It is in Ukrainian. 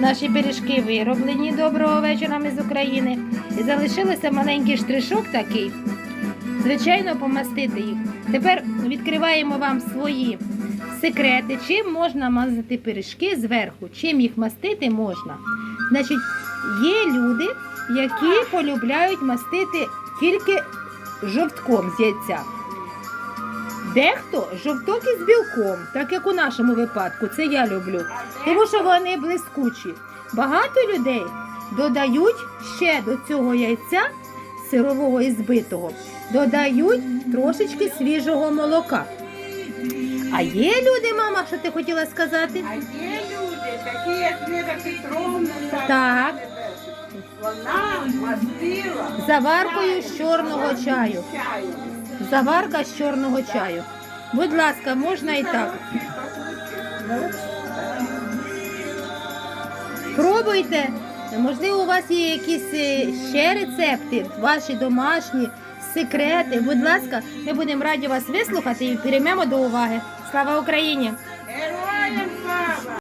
Наші пиріжки вироблені. Доброго вечора ми з України. І залишилося маленький штришок такий. Звичайно, помастити їх. Тепер відкриваємо вам свої секрети, чим можна мазати пиріжки зверху, чим їх мастити можна. Значить, є люди, які полюбляють мастити тільки жовтком з яйця. Дехто жовток із білком, так як у нашому випадку, це я люблю, тому що вони блискучі. Багато людей додають ще до цього яйця сирового і збитого, додають трошечки свіжого молока. А є люди, мама, що ти хотіла сказати? А є люди, такі як Віра Петровна, Так. вона мастила Заваркою з чорного чаю. Заварка з чорного чаю. Будь ласка, можна і так. Пробуйте. Можливо, у вас є якісь е, ще рецепти, ваші домашні секрети. Будь ласка, ми будемо раді вас вислухати і приймемо до уваги. Слава Україні!